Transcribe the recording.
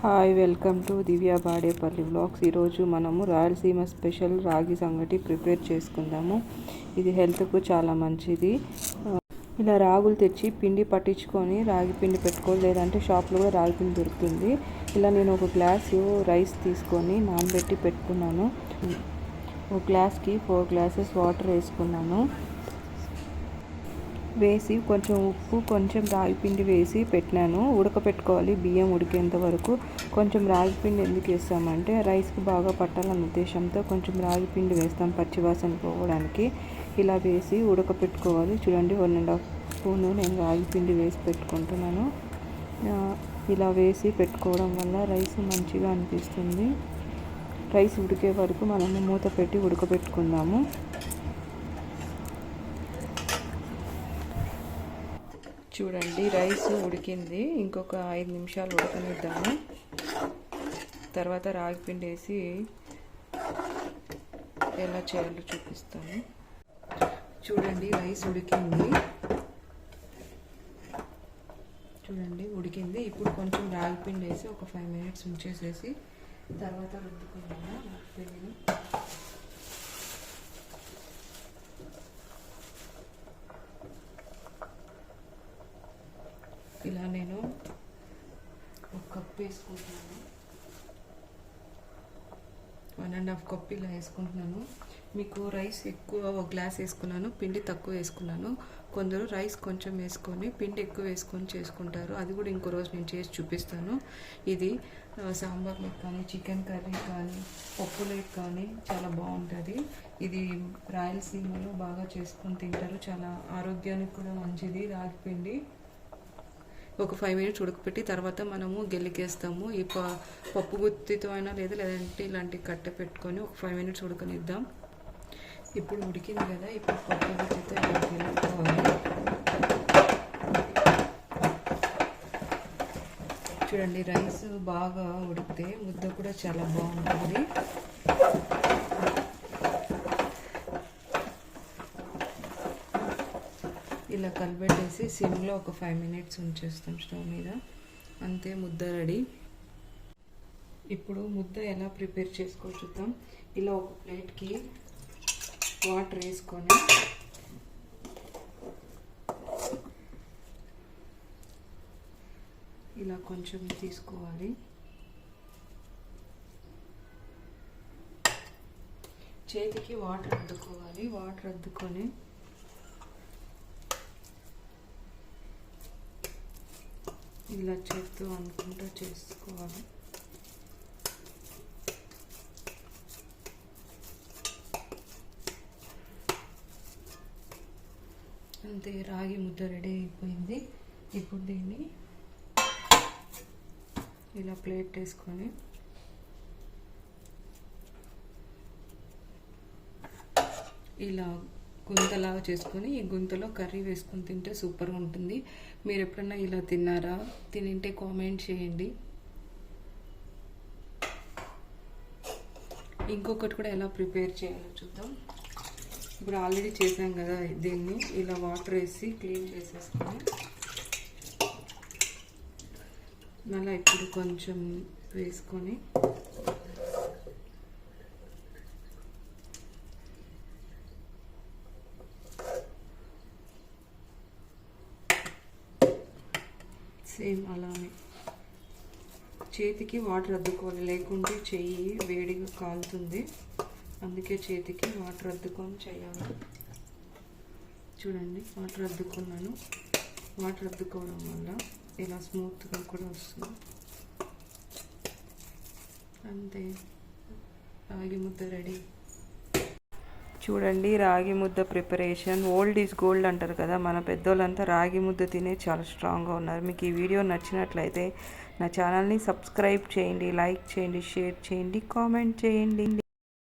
Hi welcome to Divya Badepalli blogs ఈరోజు మనము Rayalaseema special రాగి సంగటి ప్రిపేర్ చేసుకుందాము. ఇది హెల్త్కు చాలా మంచిది. ఇలా రాగులు తెచ్చి పిండి పట్టించుకొని రాగి పిండి పెట్టుకోవాలి. లేదంటే షాప్లో కూడా రాగి పిండి దొరుకుతుంది. ఇలా నేను ఒక గ్లాసు రైస్ తీసుకొని నానబెట్టి పెట్టుకున్నాను. ఒక గ్లాస్కి ఫోర్ గ్లాసెస్ వాటర్ వేసుకున్నాను. వేసి కొంచెం ఉప్పు కొంచెం రాగిపిండి వేసి పెట్టినాను. ఉడకపెట్టుకోవాలి. బియ్యం ఉడికేంత వరకు కొంచెం రాగిపిండి ఎందుకు వేస్తామంటే రైస్కి బాగా పట్టాలన్న ఉద్దేశంతో కొంచెం రాగిపిండి వేస్తాం పచ్చివాసన పోవడానికి. ఇలా వేసి ఉడకపెట్టుకోవాలి. చూడండి వన్ అండ్ హాఫ్ స్పూను నేను రాగిపిండి వేసి పెట్టుకుంటున్నాను. ఇలా వేసి పెట్టుకోవడం వల్ల రైస్ మంచిగా అనిపిస్తుంది. రైస్ ఉడికే వరకు మనము మూత పెట్టి ఉడకపెట్టుకుందాము. చూడండి రైస్ ఉడికింది. ఇంకొక ఐదు నిమిషాలు ఉడకనిద్దాము. తర్వాత రాగిపిండి వేసి ఎలా చేయాలో చూపిస్తాను. చూడండి రైస్ ఉడికింది. చూడండి ఉడికింది. ఇప్పుడు కొంచెం రాగిపిండి వేసి ఒక ఫైవ్ మినిట్స్ ఉంచేసేసి తర్వాత రుద్దుకుందాము? రాగిపిండిని ఇలా నేను ఒక కప్ వేసుకుంటున్నాను. వన్ అండ్ హాఫ్ కప్ ఇలా వేసుకుంటున్నాను. మీకు రైస్ ఎక్కువ ఒక గ్లాస్ వేసుకున్నాను పిండి తక్కువ వేసుకున్నాను. కొందరు రైస్ కొంచెం వేసుకొని పిండి ఎక్కువ వేసుకొని చేసుకుంటారు. అది కూడా ఇంకో రోజు నేను చేసి చూపిస్తాను. ఇది సాంబార్లోకి కానీ చికెన్ కర్రీ కానీ పప్పులోకి కానీ చాలా బాగుంటుంది. ఇది రాయలసీమలో బాగా చేసుకొని తింటారు. చాలా ఆరోగ్యానికి కూడా మంచిది. రాగి పిండి ఒక ఫైవ్ మినిట్స్ ఉడకపెట్టి తర్వాత మనము గెలికేస్తాము. ఈ పప్పు గుత్తితో అయినా లేదా లేదంటే ఇలాంటి కట్టె పెట్టుకొని ఒక ఫైవ్ మినిట్స్ ఉడకనిద్దాం. ఇప్పుడు ఉడికింది కదా ఇప్పుడు పప్పు గుత్తితో గెలుపుకోవాలి. చూడండి రైస్ బాగా ఉడికితే ముద్ద కూడా చాలా బాగుంటుంది. ఇలా కలిపెట్టేసి సిమ్లో ఒక ఫైవ్ మినిట్స్ ఉంచేస్తాం స్టవ్ మీద. అంతే ముద్ద రెడీ. ఇప్పుడు ముద్ద ఎలా ప్రిపేర్ చేసుకో చూద్దాం. ఇలా ఒక ప్లేట్కి వాటర్ వేసుకొని ఇలా కొంచెం తీసుకోవాలి. చేతికి వాటర్ అద్దుకోవాలి. వాటర్ అద్దుకొని ఇలా చేస్తూ అనుకుంటూ చేసుకోవాలి. అంతే రాగి ముద్ద రెడీ అయిపోయింది. ఇప్పుడు దీన్ని ఇలా ప్లేట్ వేసుకొని ఇలా గుంతలాగా చేసుకొని ఈ గుంతలో కర్రీ వేసుకొని తింటే సూపర్గా ఉంటుంది. మీరు ఎప్పుడన్నా ఇలా తిన్నారా? తినింటే కామెంట్ చేయండి. ఇంకొకటి కూడా ఎలా ప్రిపేర్ చేయాలో చూద్దాం. ఇప్పుడు ఆల్రెడీ చేసాం కదా దీన్ని. ఇలా వాటర్ వేసి క్లీన్ చేసేసుకొని మళ్ళీ ఇప్పుడు కొంచెం వేసుకొని సేమ్ అలానే. చేతికి వాటర్ అద్దుకోవాలి. లేకుంటే చెయ్యి వేడిగా కాలుతుంది. అందుకే చేతికి వాటర్ అద్దుకొని చేయాలి. చూడండి వాటర్ అద్దుకున్నాను. వాటర్ అద్దుకోవడం వల్ల ఇలా స్మూత్గా కూడా వస్తుంది. అంతే. రాగి ముద్ద రెడీ. చూడండి రాగి ముద్ద ప్రిపరేషన్. ఓల్డ్ ఈజ్ గోల్డ్ అంటారు కదా మన పెద్దోళ్ళంతా రాగి ముద్ద తినే చాలా స్ట్రాంగ్గా ఉన్నారు. మీకు ఈ వీడియో నచ్చినట్లయితే నా ఛానల్ని సబ్స్క్రైబ్ చేయండి లైక్ చేయండి షేర్ చేయండి కామెంట్ చేయండి.